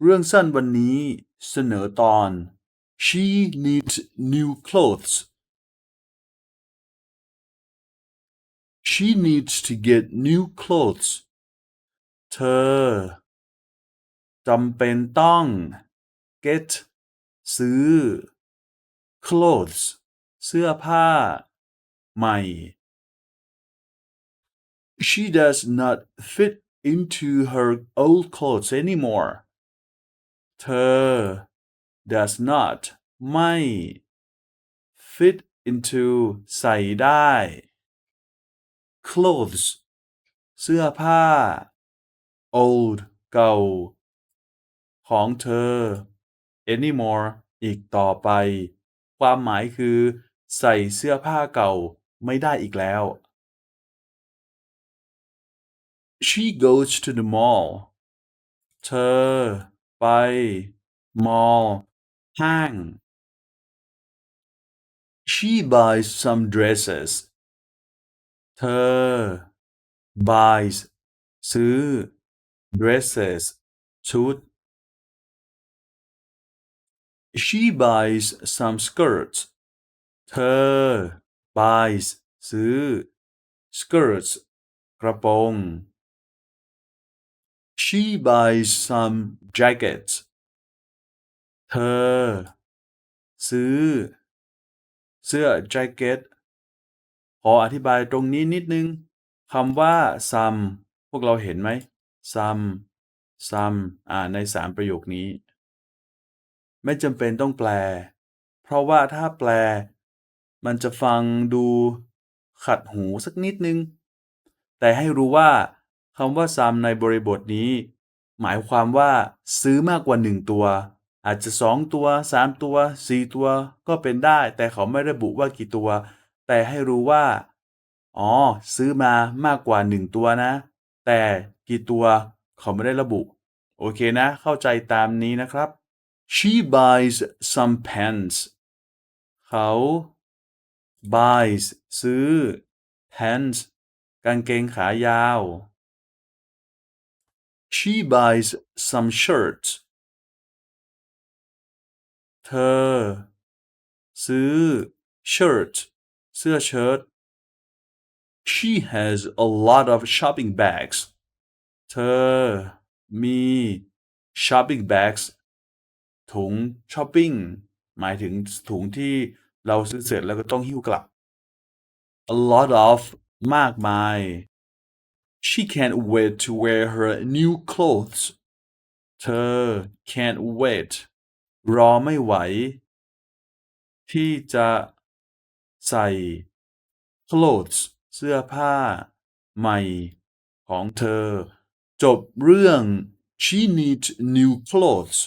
เรื่องสั้นวันนี้เสนอตอน She needs new clothes She needs to get new clothes เธอจำเป็นต้อง get ซื้อ clothes เสื้อผ้า ใหม่ She does not fit into her old clothes anymore เธอ does not ไม่ fit into ใส่ได้ clothes เสื้อผ้า old เก่า ของเธอ anymore อีกต่อไป ความหมายคือ ใส่เสื้อผ้าเก่าไม่ได้อีกแล้ว She goes to the mall เธอ ไป mall ห้าง She buys some dresses เธอ buys ซื้อ dresses ชุด She buys some skirts เธอ buys ซื้อ skirts กระโปรง She buys some jackets เธอ ซื้อ เสื้อแจ็คเก็ตขออธิบายตรงนี้นิดนึงคำว่า some พวกเราเห็นไหม some some อ่าในสามประโยคนี้ ไม่จำเป็นต้องแปล เพราะว่าถ้าแปล มันจะฟังดูขัดหูสักนิดนึง แต่ให้รู้ว่า คำว่า some ในบริบทนี้ หมายความว่าซื้อมากกว่าหนึ่งตัว อาจจะสองตัวสามตัวสี่ตัวก็เป็นได้ แต่เขาไม่ระบุว่ากี่ตัว แต่ให้รู้ว่า อ๋อ ซื้อมามากกว่าหนึ่งตัวนะ แต่กี่ตัวเขาไม่ได้ระบุ โอเคนะ เข้าใจตามนี้นะครับ She buys some pants เขา buys ซื้อ pants กางเกงขายาว She buys some shirts เธอ ซื้อ shirt เสื้อเชิ้ต She has a lot of shopping bags เธอ มี shopping bags ถุงช้อปปิ้งหมายถึงถุงที่เราซื้อเสร็จแล้วก็ต้องหิ้วกลับ a lot of มากมาย She can't wait to wear her new clothes เธอ can't wait รอไม่ไหว ที่จะใส่ clothes เสื้อผ้า ใหม่ ของเธอ จบเรื่อง She needs new clothes